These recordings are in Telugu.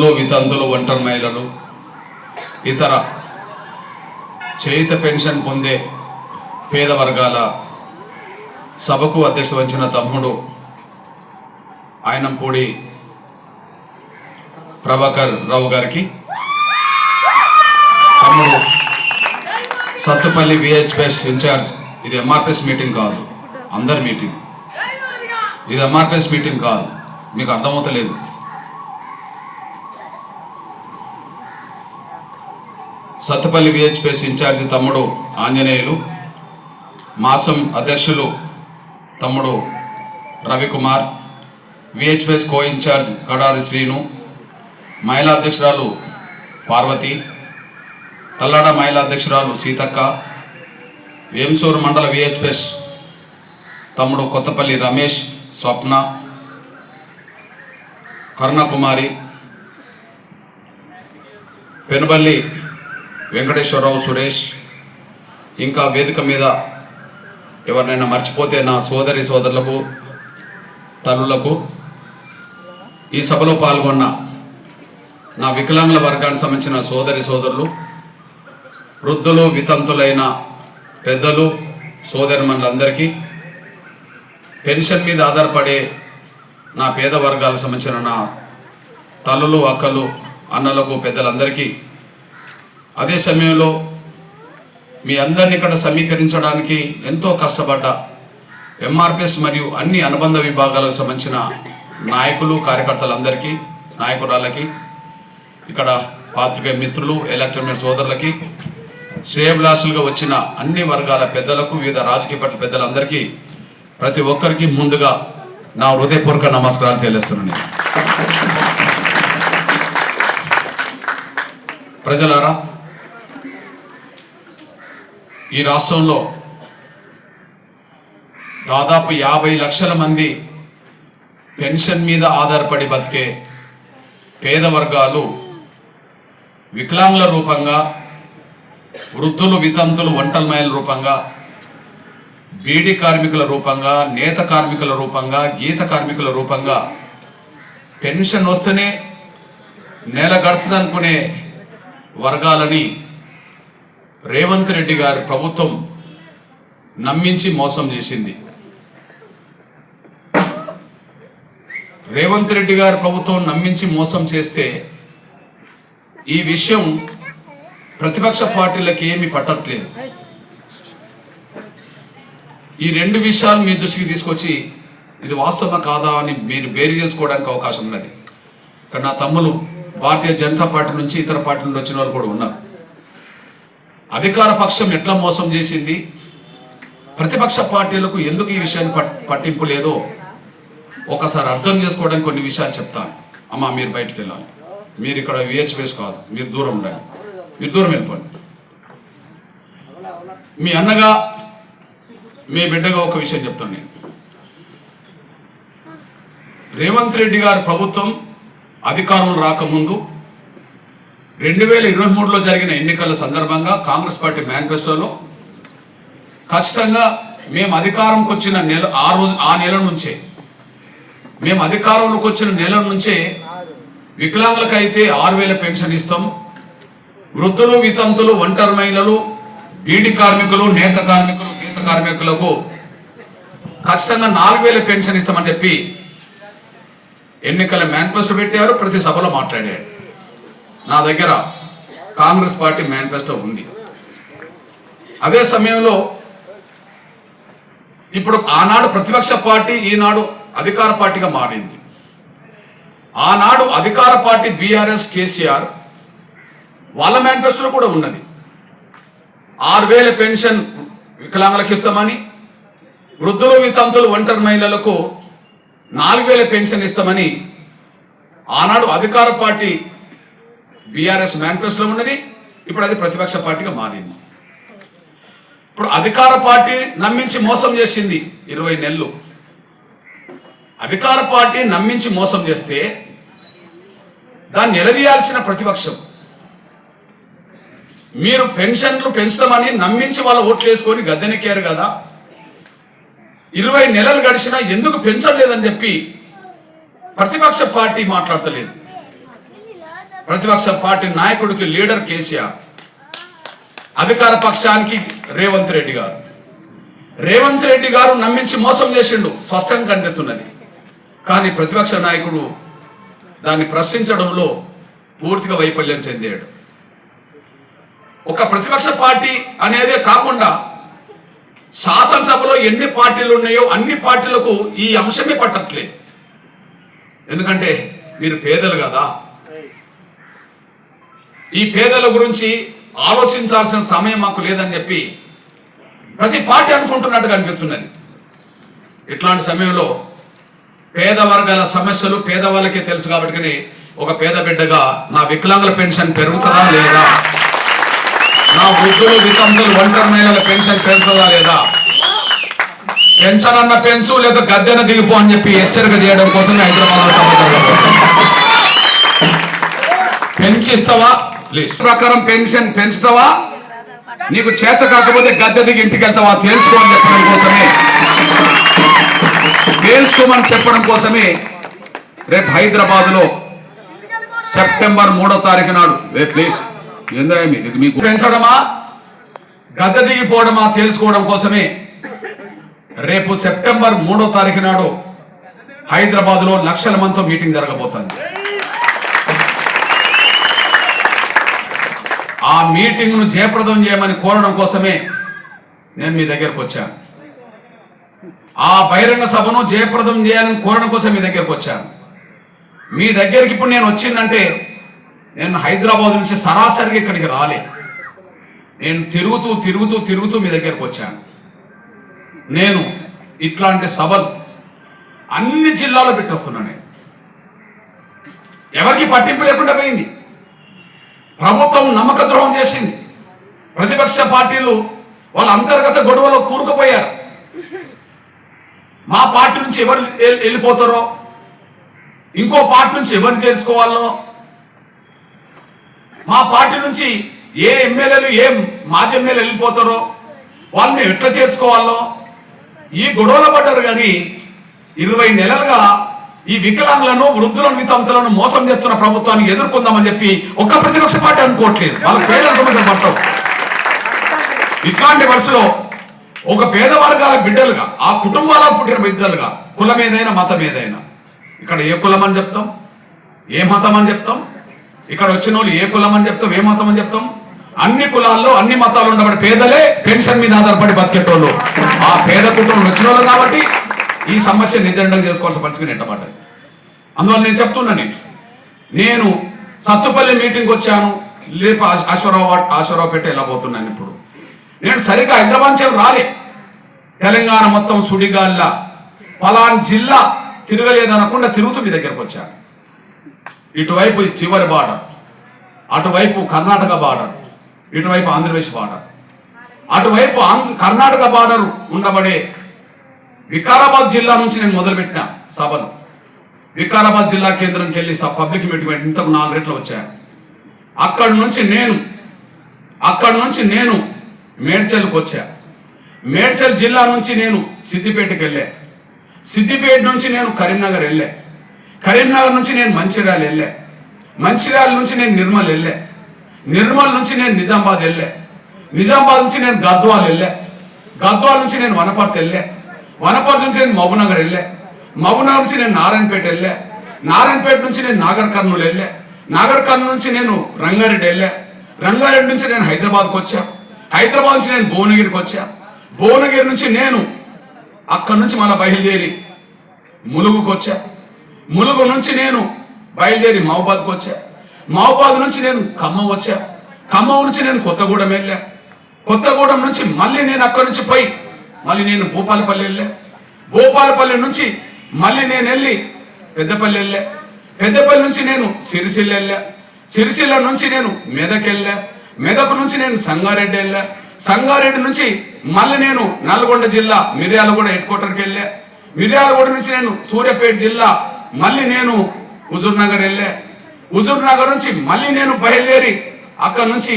వితంతులు ఒంటరి మహిళలు ఇతర చేయిత పెన్షన్ పొందే పేద వర్గాల సభకు అధ్యక్ష వచ్చిన తమ్ముడు ఆయనంపూడి ప్రభాకర్ రావు గారికి. తమ్ముడు సత్తుపల్లి విహెచ్ఎస్ ఇన్ఛార్జ్ ఇది ఎంఆర్పిఎస్ మీటింగ్ కాదు అందరి మీటింగ్. ఇది ఎంఆర్పిఎస్ మీటింగ్ కాదు మీకు అర్థమవుతలేదు. సత్తపల్లి విహెచ్పిఎస్ ఇన్ఛార్జి తమ్ముడు ఆంజనేయులు మాసం అధ్యక్షులు తమ్ముడు Ravikumar VHPS co incharge Kadari Srinu మహిళా అధ్యక్షురాలు పార్వతి తల్లాడ మహిళా అధ్యక్షురాలు సీతక్క వేంసూరు మండల విహెచ్పిఎస్ తమ్ముడు కొత్తపల్లి రమేష్ స్వప్న కరుణకుమారి పెనుబల్లి వెంకటేశ్వరరావు సురేష్ ఇంకా వేదిక మీద ఎవరినైనా మర్చిపోతే నా సోదరి సోదరులకు తల్లులకు ఈ సభలో పాల్గొన్న నా వికలాంగుల వర్గానికి సంబంధించిన సోదరి సోదరులు వృద్ధులు వితంతులైన పెద్దలు సోదరిమణులందరికీ పెన్షన్ మీద ఆధారపడే నా పేద వర్గాలకు సంబంధించిన నా తల్లులు అక్కలు అన్నలకు పెద్దలందరికీ అదే సమయంలో మీ అందరిని ఇక్కడ సమీకరించడానికి ఎంతో కష్టపడ్డ ఎంఆర్పిఎస్ మరియు అన్ని అనుబంధ విభాగాలకు సంబంధించిన నాయకులు కార్యకర్తలందరికీ నాయకురాలకి ఇక్కడ పాత్రికేయ మిత్రులు ఎలక్ట్రానిక్ సోదరులకి శ్రేయభిలాషులుగా వచ్చిన అన్ని వర్గాల పెద్దలకు వివిధ రాజకీయ పట్ల పెద్దలందరికీ ప్రతి ఒక్కరికి ముందుగా నా హృదయపూర్వక నమస్కారాలు తెలియజేస్తున్నాను. ప్రజలారా ఈ రాష్ట్రంలో దాదాపు యాభై లక్షల మంది పెన్షన్ మీద ఆధారపడి బతికే పేద వర్గాలు వికలాంగుల రూపంగా వృద్ధులు వితంతులు ఒంటరిమయల రూపంగా బీడీ కార్మికుల రూపంగా నేత కార్మికుల రూపంగా గీత కార్మికుల రూపంగా పెన్షన్ వస్తేనే నెల గడుస్తుందనుకునే వర్గాలని రేవంత్ రెడ్డి గారు ప్రభుత్వం నమ్మించి మోసం చేసింది. రేవంత్ రెడ్డి గారు ప్రభుత్వం నమ్మించి మోసం చేస్తే ఈ విషయం ప్రతిపక్ష పార్టీలకు ఏమి పట్టట్లేదు. ఈ రెండు విషయాలు మీ దృష్టికి తీసుకొచ్చి ఇది వాస్తవమా కాదా అని మీరు బేరీ చేసుకోవడానికి అవకాశం ఉన్నది. ఇక్కడ నా తమ్ములు భారతీయ జనతా పార్టీ నుంచి ఇతర పార్టీ నుండి వచ్చిన వాళ్ళు కూడా ఉన్నారు. అధికార పక్షం ఎట్లా మోసం చేసింది? ప్రతిపక్ష పార్టీలకు ఎందుకు ఈ విషయాన్ని పట్- పట్టింపు లేదో ఒకసారి అర్థం చేసుకోవడానికి కొన్ని విషయాలు చెప్తాను అమ్మా మీరు బయటకు వెళ్ళాలి. మీరు ఇక్కడ విహెచ్పిఎస్ కాదు. మీరు దూరం ఉండాలి మీరు దూరం వెళ్ళిపోండి. మీ అన్నగా మీ బిడ్డగా ఒక విషయం చెప్తాను నేను. రేవంత్ రెడ్డి గారి ప్రభుత్వం అధికారం రాకముందు రెండు వేల ఇరవై మూడులో జరిగిన ఎన్నికల సందర్భంగా కాంగ్రెస్ పార్టీ మేనిఫెస్టోలో ఖచ్చితంగా మేము అధికారంకి వచ్చిన నెల ఆ రోజు ఆ నెల నుంచే మేము అధికారంలోకి వచ్చిన నెల నుంచే వికలాంగులకైతే ఆరు వేల పెన్షన్ ఇస్తాం వృద్ధులు వితంతులు ఒంటరి మహిళలు బీడి కార్మికులు నేత కార్మికులు గీత కార్మికులకు ఖచ్చితంగా నాలుగు వేల పెన్షన్ ఇస్తామని చెప్పి ఎన్నికల మేనిఫెస్టో పెట్టారు ప్రతి సభలో మాట్లాడారు. నా దగ్గర కాంగ్రెస్ పార్టీ మేనిఫెస్టో ఉంది. అదే సమయంలో ఇప్పుడు ఆనాడు ప్రతిపక్ష పార్టీ ఈనాడు అధికార పార్టీగా మారింది. ఆనాడు అధికార పార్టీ బీఆర్ఎస్ కేసీఆర్ వాళ్ళ మేనిఫెస్టోలో కూడా ఉన్నది. ఆరు వేల పెన్షన్ వికలాంగులకు ఇస్తామని వృద్ధులు వితంతులు ఒంటరి మహిళలకు నాలుగు వేల పెన్షన్ ఇస్తామని ఆనాడు అధికార పార్టీ బీఆర్ఎస్ మేనిఫెస్టోలో ఉన్నది. ఇప్పుడు అది ప్రతిపక్ష పార్టీగా మారింది. ఇప్పుడు అధికార పార్టీ నమ్మించి మోసం చేసింది ఇరవై నెలలు. అధికార పార్టీ నమ్మించి మోసం చేస్తే దాన్ని నిలదీయాల్సిన ప్రతిపక్షం. మీరు పెన్షన్లు పెంచుతామని నమ్మించి వాళ్ళ ఓట్లు వేసుకొని గద్దెనెక్కారు కదా. ఇరవై నెలలు గడిచినా ఎందుకు పెంచలేదని చెప్పి ప్రతిపక్ష పార్టీ మాట్లాడతలేదు. ప్రతిపక్ష పార్టీ నాయకుడికి లీడర్ కేసీఆర్ అధికార పక్షానికి రేవంత్ రెడ్డి గారు. రేవంత్ రెడ్డి గారు నమ్మించి మోసం చేసిండు స్పష్టంగా కనిపిస్తున్నది. కానీ ప్రతిపక్ష నాయకుడు దాన్ని ప్రశ్నించడంలో పూర్తిగా వైఫల్యం చెందాడు. ఒక ప్రతిపక్ష పార్టీ అనేదే కాకుండా శాసనసభలో ఎన్ని పార్టీలు ఉన్నాయో అన్ని పార్టీలకు ఈ అంశమే పట్టట్లేదు. ఎందుకంటే మీరు పేదలు కదా ఈ పేదల గురించి ఆలోచించాల్సిన సమయం మాకు లేదని చెప్పి ప్రతి పార్టీ అనుకుంటున్నట్టుగా అనిపిస్తున్నది. ఇట్లాంటి సమయంలో పేద వర్గాల సమస్యలు పేదవాళ్ళకే తెలుసు కాబట్టి ఒక పేద బిడ్డగా నా వికలాంగుల పెన్షన్ పెరుగుతుందా లేదా? నా వృద్ధులు వితంతులు ఒంటరి మహిళల పెన్షన్ పెరుగుతుందా లేదా? పెన్షన్ అన్న పెన్సు లేదా గద్దెన దిగిపో అని చెప్పి హెచ్చరిక చేయడం కోసం హైదరాబాద్ పెంచిస్తావా ప్రకారం పెన్షన్ పెంచుతావా? నీకు చేత కాకపోతే గద్దె దిగి ఇంటికి వెళ్తావా తేల్చుకోమని చెప్పడం కోసమే. తేల్చుకోమని చెప్పడం కోసమే రేపు హైదరాబాద్లో సెప్టెంబర్ మూడో తారీఖు నాడు. రే ప్లీజ్ ఏందా మీకు? పెంచడమా? గద్దె దిగిపోవడమా తేల్చుకోవడం కోసమే రేపు సెప్టెంబర్ మూడో తారీఖు నాడు హైదరాబాద్లో లక్షల మందితో మీటింగ్ జరగబోతోంది. ఆ మీటింగ్ను జయప్రదం చేయమని కోరడం కోసమే నేను మీ దగ్గరకు వచ్చాను ఆ బహిరంగ సభను జయప్రదం చేయాలని కోరడం కోసం మీ దగ్గరకు వచ్చాను మీ దగ్గరికి ఇప్పుడు నేను వచ్చిందంటే నేను హైదరాబాద్ నుంచి సరాసరిగా ఇక్కడికి రాలే. నేను తిరుగుతూ తిరుగుతూ తిరుగుతూ మీ దగ్గరకు వచ్చాను నేను ఇట్లాంటి సభలు అన్ని జిల్లాలో పెట్టొస్తున్నాను ఎవరికి పట్టింపు లేకుండా పోయింది. ప్రభుత్వం నమ్మక ద్రోహం చేసింది. ప్రతిపక్ష పార్టీలు వాళ్ళ అంతర్గత గొడవలో కూరుకుపోయారు. మా పార్టీ నుంచి ఎవరు వెళ్ళిపోతారో ఇంకో పార్టీ నుంచి ఎవరు చేర్చుకోవాలో మా పార్టీ నుంచి ఏ ఎమ్మెల్యేలు ఏ మాజీ ఎమ్మెల్యే వెళ్ళిపోతారో వాళ్ళని మేము ఎట్లా చేర్చుకోవాలో ఈ గొడవలు పడ్డారు కానీ ఇరవై నెలలుగా ఈ వికలాంగులను వృద్ధులను వితంతులను మోసం చేస్తున్న ప్రభుత్వాన్ని ఎదుర్కొందామని చెప్పి ఒక్క ప్రతిపక్ష పార్టీ అనుకోవట్లేదు. వాళ్ళ పేదల సమస్య పట్టవు ఇట్లాంటి వరుసలో ఒక పేద వర్గాల బిడ్డలుగా ఆ కుటుంబాల పుట్టిన బిడ్డలుగా కులం ఏదైనా మతం ఏదైనా ఇక్కడ ఏ కులం అని చెప్తాం? ఏ మతం అని చెప్తాం? ఇక్కడ వచ్చిన వాళ్ళు ఏ కులం అని చెప్తాం? ఏ మతం అని చెప్తాం? అన్ని కులాల్లో అన్ని మతాలు ఉండబడి పేదలే పెన్షన్ మీద ఆధారపడి బతికేటోళ్ళు. ఆ పేద కుటుంబం వచ్చిన వాళ్ళు కాబట్టి ఈ సమస్య నిజంగా చేసుకోవాల్సిన పరిస్థితి నెట్టబడ్డది అందువల్ల నేను చెప్తున్నాను నేను సత్తుపల్లి మీటింగ్ వచ్చాను లేపు ఆశ్వరావు ఆశ్వరావుపేట వెళ్ళబోతున్నాను ఇప్పుడు. నేను సరిగ్గా హైదరాబాద్ సేవ రాలే. తెలంగాణ మొత్తం సుడిగాల్ల పలాన్ జిల్లా తిరగలేదనకుండా తిరుగుతూ మీ దగ్గరకు వచ్చాను ఇటువైపు చివరి బార్డర్ అటువైపు కర్ణాటక బార్డర్ ఇటువైపు ఆంధ్రప్రదేశ్ బార్డర్. అటువైపు ఆంధ్ర కర్ణాటక బార్డర్ ఉండబడే వికారాబాద్ జిల్లా నుంచి నేను మొదలుపెట్టిన సభను. వికారాబాద్ జిల్లా కేంద్రంకి వెళ్ళి స- పబ్లిక్ మీటింగ్ ఇంతకు నాలుగు రెట్లు వచ్చాను. అక్కడి నుంచి నేను అక్కడి నుంచి నేను మేడ్చల్కి వచ్చా. మేడ్చల్ జిల్లా నుంచి నేను సిద్దిపేటకి వెళ్ళా. సిద్దిపేట నుంచి నేను కరీంనగర్ వెళ్ళా. కరీంనగర్ నుంచి నేను మంచిర్యాల వెళ్ళా. మంచిర్యాల నుంచి నేను నిర్మల్ వెళ్ళా. నిర్మల్ నుంచి నేను నిజామాబాద్ వెళ్ళా. నిజామాబాద్ నుంచి నేను గద్వాల్ వెళ్ళా. గద్వాల్ నుంచి నేను వనపర్తి వెళ్ళా. వనపర్తి నుంచి నేను మహబూబ్నగర్ వెళ్ళే మహబూబ్నగర్ నుంచి నేను నారాయణపేట వెళ్ళే నారాయణపేట నుంచి నేను నాగర్ కర్నూలు వెళ్ళే నాగర్ కర్నూలు నుంచి నేను రంగారెడ్డి వెళ్ళా రంగారెడ్డి నుంచి నేను హైదరాబాద్కి వచ్చా. హైదరాబాద్ నుంచి నేను భువనగిరికి వచ్చా. భువనగిరి నుంచి నేను అక్కడి నుంచి మళ్ళీ బయలుదేరి ములుగుకు వచ్చా. ములుగు నుంచి నేను బయలుదేరి మహబాద్కి వచ్చా. మహబాద్ నుంచి నేను ఖమ్మం వచ్చా. ఖమ్మం నుంచి నేను కొత్తగూడెం వెళ్ళా కొత్తగూడెం నుంచి మళ్ళీ నేను అక్కడి నుంచి పోయి మళ్ళీ నేను భూపాలపల్లి వెళ్ళే భూపాలపల్లి నుంచి మళ్ళీ నేను వెళ్ళి పెద్దపల్లి వెళ్ళా పెద్దపల్లి నుంచి నేను సిరిసిల్ల వెళ్ళా సిరిసిల్ల నుంచి నేను మెదక్ వెళ్ళా మెదక్ నుంచి నేను సంగారెడ్డి వెళ్ళా. సంగారెడ్డి నుంచి మళ్ళీ నేను నల్గొండ జిల్లా మిర్యాలగూడ హెడ్ క్వార్టర్కి వెళ్ళా మిర్యాలగూడ నుంచి నేను సూర్యాపేట జిల్లా మళ్ళీ నేను హుజూర్ నగర్ వెళ్ళా. హుజూర్ నగర్ నుంచి మళ్ళీ నేను బయలుదేరి అక్కడ నుంచి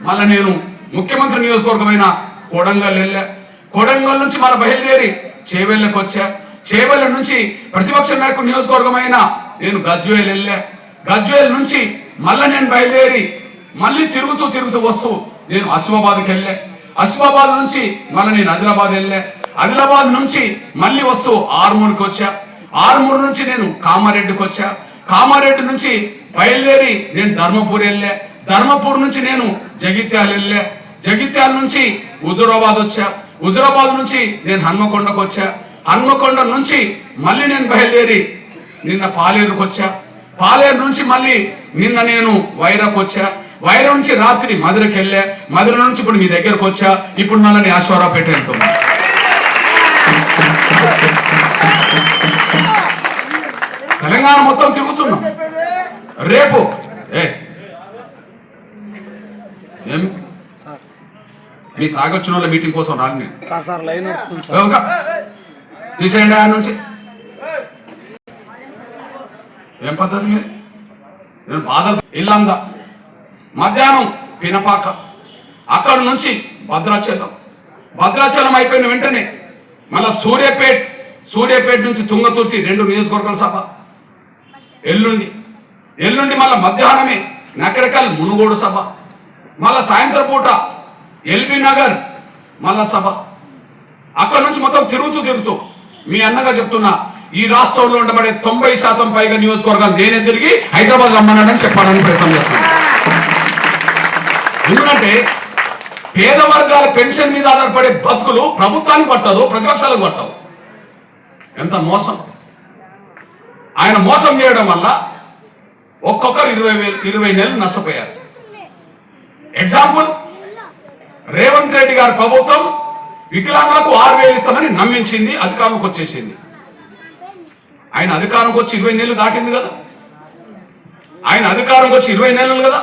మళ్ళీ నేను ముఖ్యమంత్రి నియోజకవర్గమైన కొడంగల్ వెళ్ళా. కొడంగల్ నుంచి మళ్ళీ బయలుదేరి చేవెళ్ళకి వచ్చా. చేవెళ్ళ నుంచి ప్రతిపక్ష నాయకుడు నియోజకవర్గమైన నేను గజ్వేల్ వెళ్ళా. గజ్వేల్ నుంచి మళ్ళీ నేను బయలుదేరి మళ్ళీ తిరుగుతూ తిరుగుతూ వస్తూ నేను ఆసిఫాబాద్కి వెళ్ళా. ఆసిఫాబాద్ నుంచి మళ్ళీ నేను ఆదిలాబాద్ వెళ్ళా. ఆదిలాబాద్ నుంచి మళ్ళీ వస్తూ ఆర్మూర్కి వచ్చా. ఆర్మూర్ నుంచి నేను కామారెడ్డికి వచ్చా. కామారెడ్డి నుంచి బయలుదేరి నేను ధర్మపూర్ వెళ్ళా. ధర్మపూర్ నుంచి నేను జగిత్యాల వెళ్ళా. జగిత్యాల నుంచి హుజురాబాద్ వచ్చా. హుజురాబాద్ నుంచి నేను హన్మకొండకు వచ్చా. హన్మకొండ నుంచి మళ్ళీ నేను బయలుదేరి నిన్న పాలేరుకు వచ్చా. పాలేరు నుంచి మళ్ళీ నిన్న నేను వైరాకు వచ్చా. వైర నుంచి రాత్రి మధురకి వెళ్ళా. మధుర నుంచి ఇప్పుడు మీ దగ్గరకు వచ్చా. ఇప్పుడు మళ్ళీ నేను పెట్టాను వెళ్తున్నా. తెలంగాణ మొత్తం తిరుగుతున్నాం. రేపు. ఏ. ఏం? మీ తాగొచ్చిన వాళ్ళ మీటింగ్ కోసం రాను నేను? తీసేయండి ఆయన నుంచి. ఏం పద్ధతి మీరు నేను బాధ ఇల్లంద. మధ్యాహ్నం పినపాక. అక్కడ నుంచి భద్రాచలం. భద్రాచలం అయిపోయిన వెంటనే మళ్ళా సూర్యాపేట్ సూర్యాపేట నుంచి తుంగతుర్తి రెండు నియోజకవర్గాల సభ. ఎల్లుండి. ఎల్లుండి మళ్ళా మధ్యాహ్నమే నకరకల్ మునుగోడు సభ. మళ్ళా సాయంత్రం పూట ఎల్బీ నగర్ మళ్ళా సభ అక్కడ నుంచి మొత్తం తిరుగుతూ తిరుగుతూ మీ అన్నగా చెప్తున్నా ఈ రాష్ట్రంలో ఉండబడే తొంభై శాతం పైగా నియోజకవర్గాలు నేనే తిరిగి హైదరాబాద్ రమ్మన్నాడని చెప్పాలని ప్రయత్నం చేస్తున్నాను ఎందుకంటే పేద వర్గాల పెన్షన్ మీద ఆధారపడే బతుకులు ప్రభుత్వానికి పట్టదు ప్రతిపక్షాలకు పట్టవు. ఎంత మోసం? ఆయన మోసం చేయడం వల్ల ఒక్కొక్కరు ఇరవై వేలు ఇరవై నెలలు నష్టపోయారు. ఎగ్జాంపుల్ రేవంత్ రెడ్డి గారి ప్రభుత్వం వికలాంగులకు ఆరు వేలు ఇస్తామని నమ్మించింది అధికారంలోకి వచ్చేసింది. ఆయన అధికారంకి వచ్చి ఇరవై నెలలు దాటింది కదా? ఆయన అధికారంకి వచ్చి ఇరవై నెలలు కదా?